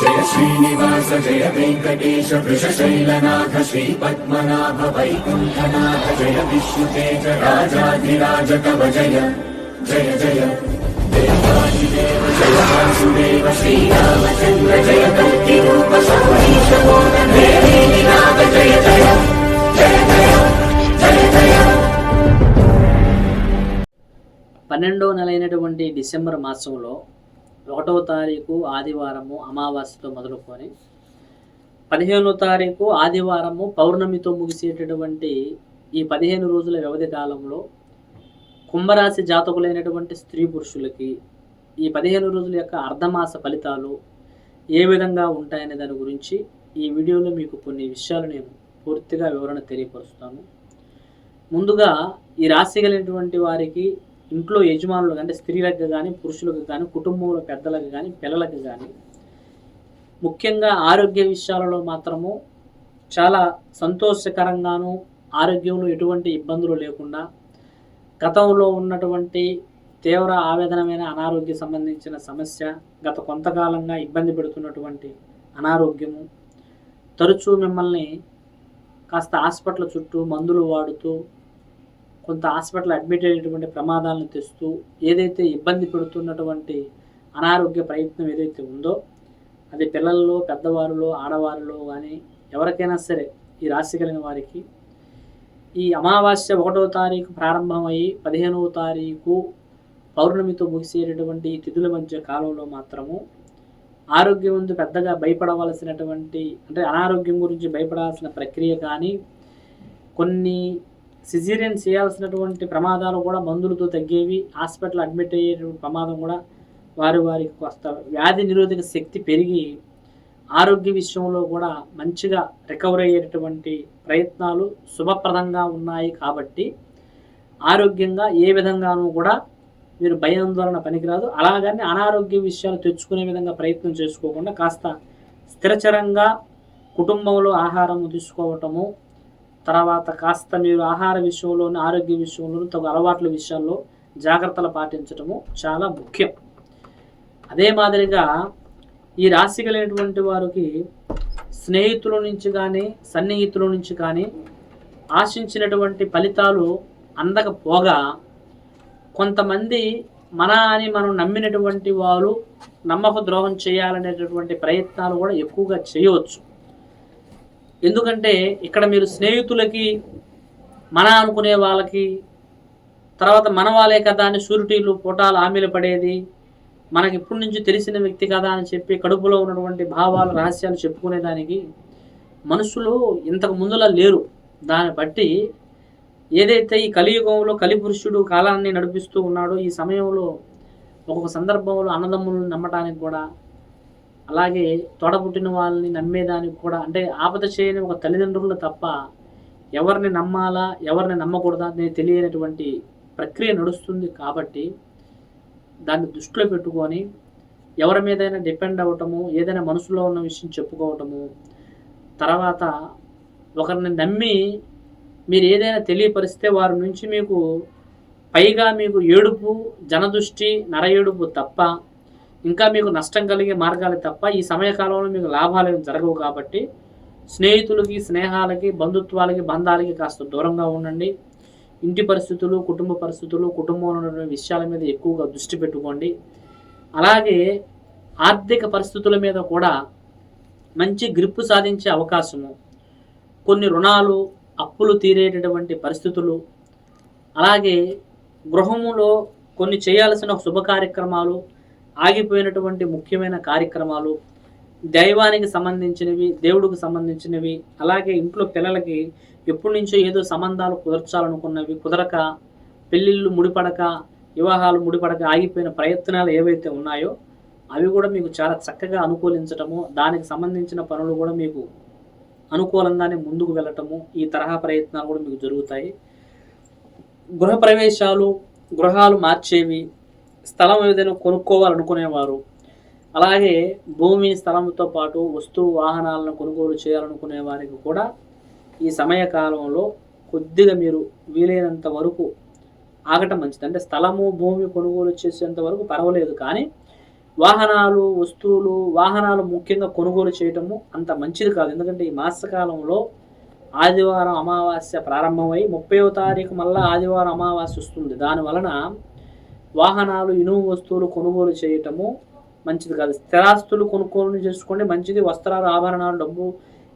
జయ శ్రీనివాస జయ వెంకటేశ వృషశైలనాథ శ్రీ పద్మనాభ వైకుంఠనాథ జయ విష్ణుతేజ రాజాధిరాజ కవ జయ జయ జయ. దేవాదిదేవ జయ వాసుదేవ శ్రీరామచంద్ర జయ కల్కి రూప సౌరీశ నాథ జయ జయ జయ జయ జయ జయ పన్నెండవ నెల డిసెంబర్ మాసంలో ఒకటవ తారీఖు ఆదివారము అమావాస్యతో మొదలుకొని పదిహేనో తారీఖు ఆదివారము పౌర్ణమితో ముగిసేటటువంటి ఈ పదిహేను రోజుల వ్యవధి కాలంలో కుంభరాశి జాతకులైనటువంటి స్త్రీ పురుషులకి ఈ పదిహేను రోజుల యొక్క అర్ధమాస ఫలితాలు ఏ విధంగా ఉంటాయనే దాని గురించి ఈ వీడియోలో మీకు కొన్ని విషయాలు నేను పూర్తిగా వివరణ తెలియపరుస్తాను. ముందుగా ఈ రాశి కలిగినటువంటి వారికి ఇంట్లో యజమానులకు అంటే స్త్రీలకు కానీ పురుషులకు కానీ కుటుంబంలో పెద్దలకు కానీ పిల్లలకు కానీ ముఖ్యంగా ఆరోగ్య విషయాలలో మాత్రము చాలా సంతోషకరంగాను ఆరోగ్యంలో ఎటువంటి ఇబ్బందులు లేకుండా గతంలో ఉన్నటువంటి తీవ్ర ఆవేదనమైన అనారోగ్య సంబంధించిన సమస్య గత కొంతకాలంగా ఇబ్బంది పెడుతున్నటువంటి అనారోగ్యము తరచూ మిమ్మల్ని కాస్త హాస్పిటల్ చుట్టూ మందులు వాడుతూ కొంత హాస్పిటల్ అడ్మిట్ అయ్యేటువంటి ప్రమాదాలను తెస్తూ ఏదైతే ఇబ్బంది పెడుతున్నటువంటి అనారోగ్య ప్రయత్నం ఏదైతే ఉందో అది పిల్లల్లో పెద్దవారిలో ఆడవారిలో కానీ ఎవరికైనా సరే ఈ రాశి కలిగిన వారికి ఈ అమావాస్య ఒకటవ తారీఖు ప్రారంభమయ్యి పదిహేనవ తారీఖు పౌర్ణమితో ముగిసేటటువంటి ఈ తిథుల మధ్య కాలంలో మాత్రము ఆరోగ్యం ముందు పెద్దగా భయపడవలసినటువంటి అంటే అనారోగ్యం గురించి భయపడాల్సిన ప్రక్రియ కానీ కొన్ని సిజేరియన్ చేయాల్సినటువంటి ప్రమాదాలు కూడా మందులతో తగ్గేవి హాస్పిటల్ అడ్మిట్ అయ్యే ప్రమాదం కూడా వారి వారికి కొత్త వ్యాధి నిరోధక శక్తి పెరిగి ఆరోగ్య విషయంలో కూడా మంచిగా రికవర్ అయ్యేటటువంటి ప్రయత్నాలు శుభప్రదంగా ఉన్నాయి కాబట్టి ఆరోగ్యంగా ఏ విధంగానూ కూడా మీరు భయాందోళన పనికిరాదు. అలాగని అనారోగ్య విషయాలు తెచ్చుకునే విధంగా ప్రయత్నం చేసుకోకుండా కాస్త స్థిరచరంగా కుటుంబంలో ఆహారం తీసుకోవటము తర్వాత కాస్త మీరు ఆహార విషయంలోని ఆరోగ్య విషయంలోని తగు అలవాట్ల విషయాల్లో జాగ్రత్తలు పాటించటము చాలా ముఖ్యం. అదే మాదిరిగా ఈ రాశి కలిగినటువంటి వారికి స్నేహితుల నుంచి కానీ సన్నిహితుల నుంచి కానీ ఆశించినటువంటి ఫలితాలు అందకపోగా కొంతమంది మన అని మనం నమ్మినటువంటి వారు నమ్మక ద్రోహం చేయాలనేటటువంటి ప్రయత్నాలు కూడా ఎక్కువగా చేయవచ్చు. ఎందుకంటే ఇక్కడ మీరు స్నేహితులకి మన అనుకునే వాళ్ళకి తర్వాత మన వాళ్ళే కదా అని షూరిటీలు పోటాలు హామీలు పడేది మనకి ఇప్పటి నుంచి తెలిసిన వ్యక్తి కదా అని చెప్పి కడుపులో ఉన్నటువంటి భావాలు రహస్యాలు చెప్పుకునేదానికి మనుషులు ఇంతకు ముందులా లేరు. దాన్ని బట్టి ఏదైతే ఈ కలియుగంలో కలిపురుషుడు కాలాన్ని నడిపిస్తూ ఉన్నాడో ఈ సమయంలో ఒక్కొక్క సందర్భంలో అన్నదమ్ములను నమ్మటానికి కూడా అలాగే తోడబుట్టిన వాళ్ళని నమ్మేదానికి కూడా అంటే ఆపద చేయని ఒక తల్లిదండ్రులు తప్ప ఎవరిని నమ్మాలా ఎవరిని నమ్మకూడదా అనేది తెలియనటువంటి ప్రక్రియ నడుస్తుంది కాబట్టి దాన్ని దృష్టిలో పెట్టుకొని ఎవరి మీదైనా డిపెండ్ అవ్వటము ఏదైనా మనసులో ఉన్న విషయం చెప్పుకోవటము తర్వాత ఒకరిని నమ్మి మీరు ఏదైనా తెలియపరిస్తే వారి నుంచి మీకు పైగా మీకు ఏడుపు జనదృష్టి నర ఏడుపు తప్ప ఇంకా మీకు నష్టం కలిగే మార్గాలు తప్ప ఈ సమయకాలంలో మీకు లాభాలు జరగవు కాబట్టి స్నేహితులకి స్నేహాలకి బంధుత్వాలకి బంధాలకి కాస్త దూరంగా ఉండండి. ఇంటి పరిస్థితులు కుటుంబ పరిస్థితులు కుటుంబంలో ఉన్న విషయాల మీద ఎక్కువగా దృష్టి పెట్టుకోండి. అలాగే ఆర్థిక పరిస్థితుల మీద కూడా మంచి గ్రిప్పు సాధించే అవకాశము. కొన్ని రుణాలు అప్పులు తీరేటటువంటి పరిస్థితులు. అలాగే గృహములో కొన్ని చేయాల్సిన శుభ కార్యక్రమాలు ఆగిపోయినటువంటి ముఖ్యమైన కార్యక్రమాలు దైవానికి సంబంధించినవి దేవుడికి సంబంధించినవి అలాగే ఇంట్లో పిల్లలకి ఎప్పటి నుంచో ఏదో సంబంధాలు కుదర్చాలనుకున్నవి కుదరక పెళ్ళిళ్ళు ముడిపడక వివాహాలు ముడిపడక ఆగిపోయిన ప్రయత్నాలు ఏవైతే ఉన్నాయో అవి కూడా మీకు చాలా చక్కగా అనుకూలించటము దానికి సంబంధించిన పనులు కూడా మీకు అనుకూలంగానే ముందుకు వెళ్ళటము ఈ తరహా ప్రయత్నాలు కూడా మీకు జరుగుతాయి. గృహ ప్రవేశాలు గృహాలు మార్చేవి స్థలం ఏదైనా కొనుక్కోవాలనుకునేవారు. అలాగే భూమి స్థలంతో పాటు వస్తువు వాహనాలను కొనుగోలు చేయాలనుకునే వారికి కూడా ఈ సమయకాలంలో కొద్దిగా మీరు వీలైనంత వరకు ఆగటం మంచిది. అంటే స్థలము భూమి కొనుగోలు చేసేంత వరకు పర్వాలేదు కానీ వాహనాలు వస్తువులు వాహనాలు ముఖ్యంగా కొనుగోలు చేయటము అంత మంచిది కాదు. ఎందుకంటే ఈ మాసకాలంలో ఆదివారం అమావాస్య ప్రారంభమై ముప్పైవ తారీఖు మళ్ళీ ఆదివారం అమావాస్య వస్తుంది. దాని వలన వాహనాలు ఇనుము వస్తువులు కొనుగోలు చేయటము మంచిది కాదు. స్థిరాస్తులు కొనుగోలు చేసుకోండి. మంచిది. వస్త్రాలు ఆభరణాలు డబ్బు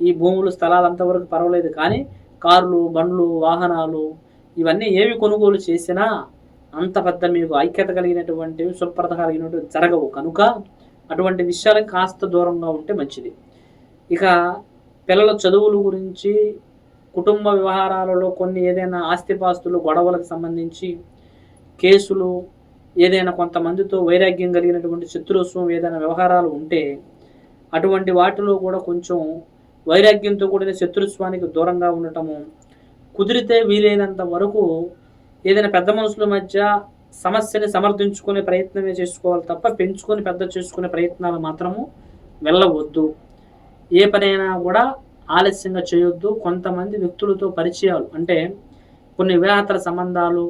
ఈ భూములు స్థలాలు అంతవరకు పర్వాలేదు. కానీ కార్లు బండ్లు వాహనాలు ఇవన్నీ ఏవి కొనుగోలు చేసినా అంత పెద్ద మీకు ఐక్యత కలిగినటువంటివి శుభ్రత కలిగినటువంటి జరగవు. కనుక అటువంటి విషయాలకు కాస్త దూరంగా ఉంటే మంచిది. ఇక పిల్లల చదువుల గురించి కుటుంబ వ్యవహారాలలో కొన్ని ఏదైనా ఆస్తిపాస్తులు గొడవలకు సంబంధించి కేసులు ఏదైనా కొంతమందితో వైరాగ్యం కలిగినటువంటి శత్రుత్వం ఏదైనా వ్యవహారాలు ఉంటే అటువంటి వాటిలో కూడా కొంచెం వైరాగ్యంతో కూడిన శత్రుత్వానికి దూరంగా ఉండటము కుదిరితే వీలైనంత వరకు ఏదైనా పెద్ద మనుషుల మధ్య సమస్యని సమర్థించుకునే ప్రయత్నమే చేసుకోవాలి తప్ప పెంచుకొని పెద్ద చేసుకునే ప్రయత్నాలు మాత్రము వెళ్ళవద్దు. ఏ పనైనా కూడా ఆలస్యంగా చేయొద్దు. కొంతమంది వ్యక్తులతో పరిచయాలు అంటే కొన్ని వివాహతర సంబంధాలు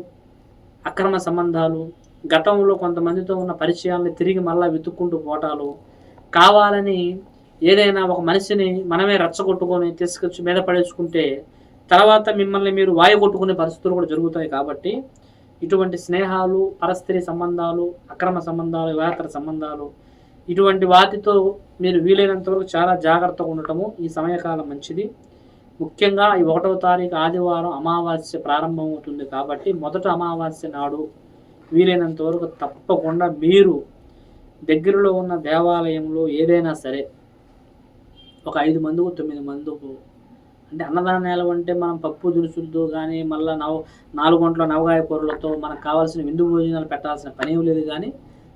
అక్రమ సంబంధాలు గతంలో కొంతమందితో ఉన్న పరిచయాల్ని తిరిగి మళ్ళా వెతుక్కుంటూ పోవటాలు కావాలని ఏదైనా ఒక మనిషిని మనమే రచ్చగొట్టుకొని తీసుకొచ్చి మీద పడేసుకుంటే తర్వాత మిమ్మల్ని మీరు వాయు కొట్టుకునే పరిస్థితులు కూడా జరుగుతాయి కాబట్టి ఇటువంటి స్నేహాలు పరస్త్రీ సంబంధాలు అక్రమ సంబంధాలు వివాహతర సంబంధాలు ఇటువంటి వాటితో మీరు వీలైనంత వరకు చాలా జాగ్రత్తగా ఉండటము ఈ సమయకాలం మంచిది. ముఖ్యంగా ఈ ఒకటవ తారీఖు ఆదివారం అమావాస్య ప్రారంభమవుతుంది కాబట్టి మొదట అమావాస్య నాడు వీలైనంత వరకు తప్పకుండా మీరు దగ్గరలో ఉన్న దేవాలయంలో ఏదైనా సరే ఒక ఐదు మందికి తొమ్మిది మందికి అంటే అన్నదానాలు అంటే మనం పప్పు దినుసులతో కానీ మళ్ళీ నవ నాలుగు గంటల నవగాయ కూరలతో మనకు కావాల్సిన విందు భోజనాలు పెట్టాల్సిన పని లేదు కానీ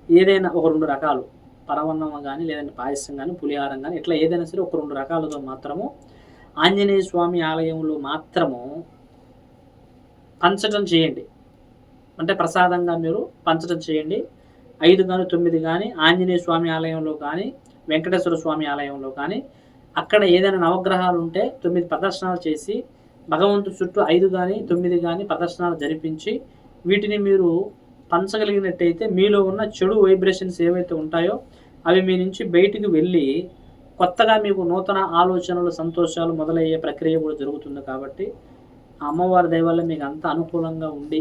ఏదైనా ఒక రెండు రకాలు పరవన్నం కానీ లేదంటే పాయసం కానీ పులిహారం కానీ ఇట్లా ఏదైనా సరే ఒక రెండు రకాలతో మాత్రము ఆంజనేయ స్వామి ఆలయంలో మాత్రము పంచటం చేయండి. అంటే ప్రసాదంగా మీరు పంచడం చేయండి. ఐదు కానీ తొమ్మిది కానీ ఆంజనేయ స్వామి ఆలయంలో కానీ వెంకటేశ్వర స్వామి ఆలయంలో కానీ అక్కడ ఏదైనా నవగ్రహాలు ఉంటే తొమ్మిది ప్రదర్శనలు చేసి భగవంతుడి చుట్టూ ఐదు కానీ తొమ్మిది కానీ ప్రదర్శనలు జరిపించి వీటిని మీరు పంచగలిగినట్టయితే మీలో ఉన్న చెడు వైబ్రేషన్స్ ఏవైతే ఉంటాయో అవి మీ నుంచి బయటికి వెళ్ళి కొత్తగా మీకు నూతన ఆలోచనలు సంతోషాలు మొదలయ్యే ప్రక్రియ కూడా జరుగుతుంది కాబట్టి ఆ అమ్మవారి దయవల్ల మీకు అంత అనుకూలంగా ఉండి